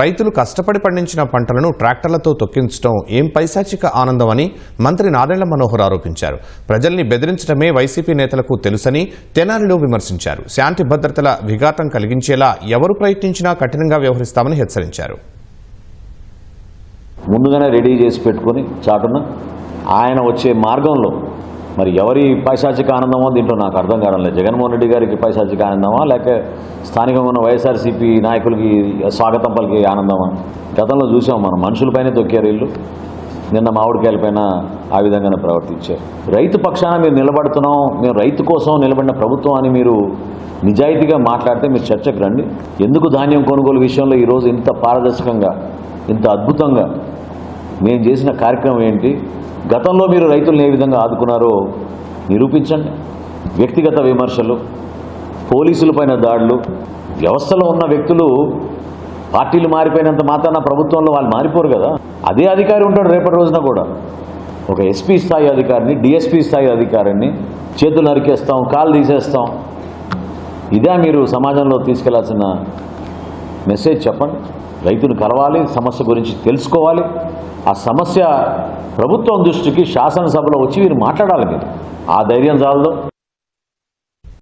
రైతులు కష్టపడి పండించిన పంటలను ట్రాక్టర్లతో తొక్కించడం ఏం పైశాచిక ఆనందమని మంత్రి నాదెళ్ళ మనోహర్ ఆరోపించారు. ప్రజల్ని బెదిరించడమే వైసీపీ నేతలకు తెలుసని తెనాలిలో విమర్శించారు. శాంతి భద్రతల విఘాతం కలిగించేలా ఎవరు ప్రయత్నించినా కఠినంగా వ్యవహరిస్తామని హెచ్చరించారు. ముందుగానే రెడీ చేసి పెట్టుకొని చాటున ఆయన వచ్చే మార్గంలో మరి ఎవరి పైశాచిక ఆనందమో దీంట్లో నాకు అర్థం కావడం లేదు. జగన్మోహన్ రెడ్డి గారికి పైశాచిక ఆనందమా? లేక స్థానికంగా ఉన్న వైఎస్ఆర్సీపీ నాయకులకి స్వాగతం పలికి ఆనందమా? గతంలో చూసాం మనం మనుషులపైనే తొక్కారు ఇల్లు నిన్న మామిడికాయలపైన ఆ విధంగానే ప్రవర్తించారు. రైతు పక్షాన మీరు నిలబడుతున్నాం మేము రైతు కోసం నిలబడిన ప్రభుత్వం అని మీరు నిజాయితీగా మాట్లాడితే మీరు చర్చకు రండి. ఎందుకు ధాన్యం కొనుగోలు విషయంలో ఈరోజు ఇంత పారదర్శకంగా ఇంత అద్భుతంగా మేము చేసిన కార్యక్రమం ఏంటి? గతంలో మీరు రైతులను ఏ విధంగా ఆదుకున్నారో నిరూపించండి. వ్యక్తిగత విమర్శలు పోలీసులపైన దాడులు వ్యవస్థలో ఉన్న వ్యక్తులు పార్టీలు మారిపోయినంత మాత్రాన ప్రభుత్వంలో వాళ్ళు మారిపోరు కదా. అదే అధికారి ఉంటాడు రేపటి రోజున కూడా. ఒక ఎస్పీ స్థాయి అధికారిని డిఎస్పీ స్థాయి అధికారిని చేతులు నరికేస్తాం కాళ్ళు తీసేస్తాం. ఇదే మీరు సమాజంలో తీసుకెళ్ళాల్సిన మెసేజ్ చెప్పండి. రైతును కలవాలి సమస్య గురించి తెలుసుకోవాలి. ఆ సమస్య ప్రభుత్వం దృష్టికి శాసనసభలో వచ్చి మీరు మాట్లాడాలి మీరు. ఆ ధైర్యం చాలదు.